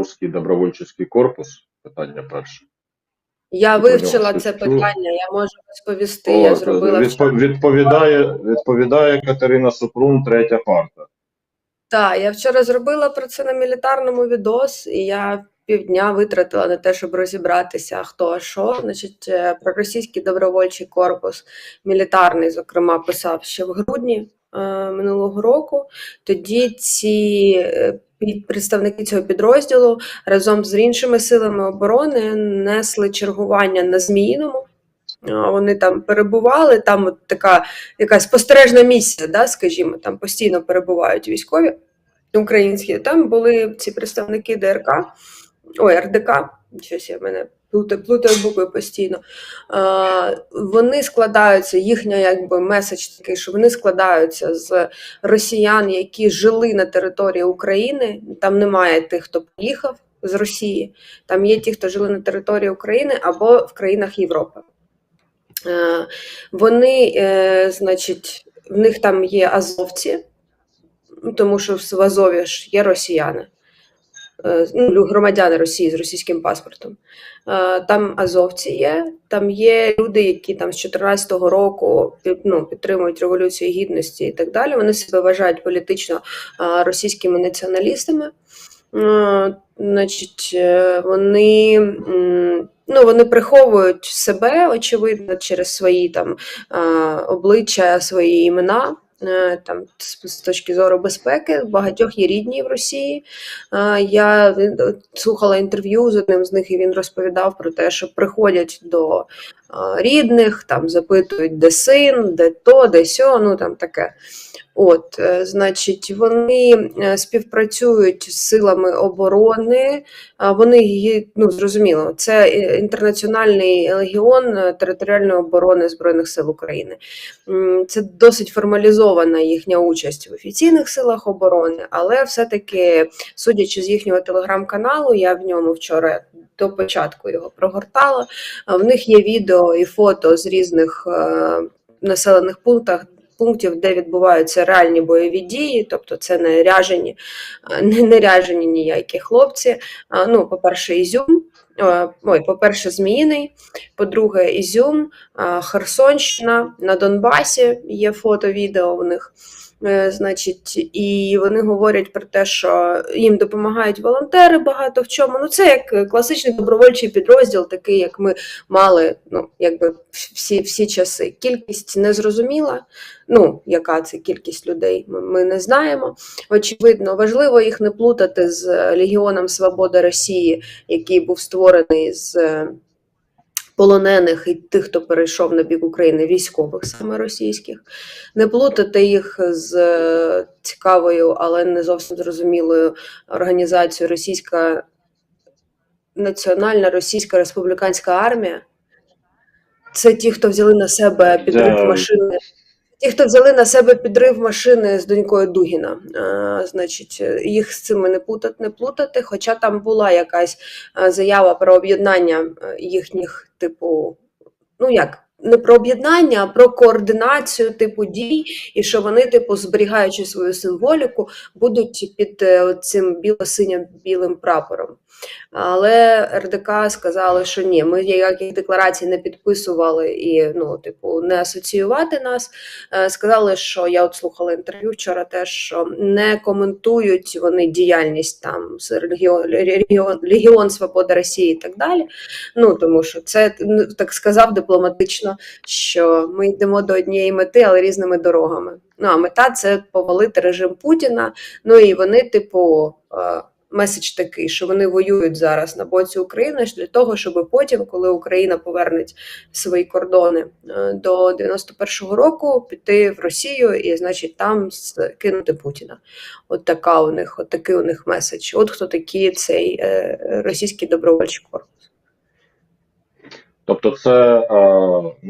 Русський добровольчий корпус? Питання перше. Я Ти вивчила це питання, я можу розповісти. О, я зробила відпо- відповідає, відповідає Катерина Супрун, третя парта. Так, я вчора зробила про це на мілітарному відос, і я півдня витратила на те, щоб розібратися, хто що. Значить, е, про російський добровольчий корпус, мілітарний, зокрема, писав ще в грудні е, минулого року. Тоді ці е, представники цього підрозділу разом з іншими силами оборони несли чергування на Зміїному. Вони там перебували, там от така якась спостережна місія, да, скажімо, там постійно перебувають військові українські. Там були ці представники ДРК, ой, РДК, щось я мене плутаю, букви постійно. А, вони складаються, їхня якби меседж такий, що вони складаються з росіян, які жили на території України. Там немає тих, хто поїхав з Росії. Там є ті, хто жили на території України або в країнах Європи. Е, Вони, е, значить, в них там є азовці, тому що в Азові ж є росіяни, е, ну, громадяни Росії з російським паспортом. Е, Там азовці є, там є люди, які там з 14-го року ну, підтримують революцію гідності і так далі. Вони себе вважають політично е, російськими націоналістами. Е, Значить, е, вони, ну, вони приховують себе, очевидно, через свої там е, обличчя, свої імена. Е, Там з точки зору безпеки, багатьох є рідні в Росії. Е, Я слухала інтерв'ю з одним з них, і він розповідав про те, що приходять до е, рідних, там запитують, де син, де то, де сьо, ну там таке. От, е, значить, вони е, співпрацюють з силами оборони. Вони ну зрозуміло, це е, інтернаціональний легіон е, територіальної оборони Збройних сил України. Це досить формалізована їхня участь в офіційних силах оборони, але все-таки, судячи з їхнього телеграм-каналу, я в ньому вчора до початку його прогортала. В них є відео і фото з різних е, населених пунктах. Пунктів, де відбуваються реальні бойові дії, тобто це не ряжені, е, не, не ряжені ніякі хлопці. Ну, по-перше, Ізюм, е, ой, по-перше, Зміїний, по-друге, Ізюм, Херсонщина, на Донбасі є фото, відео у них. Е, Значить, і вони говорять про те, що їм допомагають волонтери багато в чому. Ну, це як класичний добровольчий підрозділ, такий, як ми мали, ну, якби всі, всі часи. Кількість незрозуміла. Ну, яка це кількість людей, ми, ми не знаємо. Очевидно, важливо їх не плутати з Легіоном Свободи Росії, який був створений з полонених і тих, хто перейшов на бік України, військових саме російських, не плутати їх з е, цікавою, але не зовсім зрозумілою організацією Російська Національна Російська Республіканська армія. Це ті, хто взяли на себе підрив машини. Ті, хто взяли на себе підрив машини з донькою Дугіна, а, значить, е, їх з цими не плутати, не плутати. Хоча там була якась е, заява про об'єднання е, їхніх, типу, ну як, не про об'єднання, а про координацію типу дій, і що вони, типу, зберігаючи свою символіку, будуть під е, цим біло-синьо-білим прапором. Але РДК сказали, що ні, ми ніяких декларацій не підписували і ну, типу, не асоціювати нас. Е, Сказали, що я от слухала інтерв'ю вчора, теж що не коментують вони діяльність там з Легіон, Легіон, Легіон Свобода Росії і так далі. Ну тому що це так сказав дипломатично, що ми йдемо до однієї мети, але різними дорогами. Ну а мета це повалити режим Путіна. Ну і вони, типу. е, Меседж такий, що вони воюють зараз на боці України для того, щоб потім, коли Україна поверне свої кордони е, до 91-го року, піти в Росію і, значить, там кинути Путіна. От така у них, от такий у них меседж. От хто такий цей е, російський добровольчий корпус. Тобто, це е,